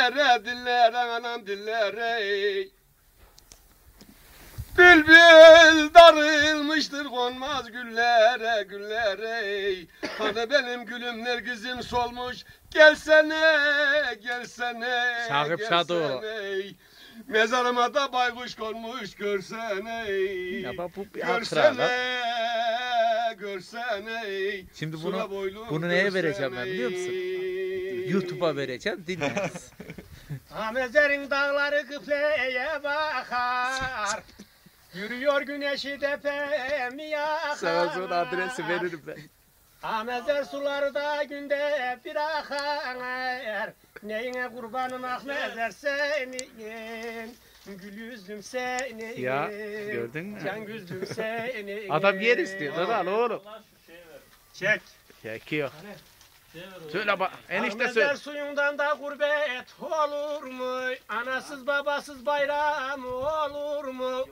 Dillere dillere anam dillere Bülbül darılmıştır konmaz güllere güllere Hani benim gülüm nergizim solmuş Gelsene gelsene Şakip Şadoğlu. gelsene. Mezarıma da baykuş konmuş görsene Ya bak bu bir hatıra Görsene görsene Şimdi bunu boylum bunu neye vereceğim ben biliyor musun? YouTube'a vereceğim dinleriz. Amezer'in dağları kıpleye bakar. Yürüyor güneşi tepemi yakar. Sana sonra adresi veririm ben. Amezer suları da günde bir akar. Neyine kurbanım Ahmezer senin. Gül yüzlüm senin. Ya, gördün mü? Can gözlüm senin. Adam yer istiyor. Dur al oğlum. Çek. Çekiyor. Söyle bak. Enişte söyle. suyundan da gurbet olur mu? Anasız babasız bayram olur mu?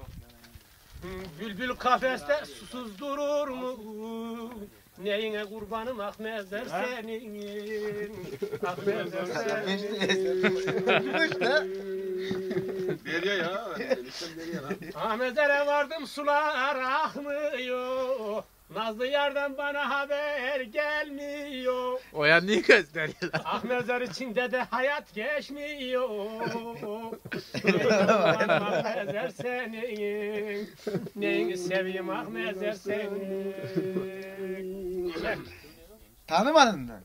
Bülbül kafeste susuz durur mu? Neyine kurbanım Ahmezer senin. Ahmezer senin. Nereye ya? Ahmetlere vardım sular akmıyor. Nazlı yardan bana haber gelmiyor. Oya niye gösteriyor? Ahmetler içinde de hayat geçmiyor. Ahmetler senin. Neyini seveyim Ahmetler senin. Tanımadın mı?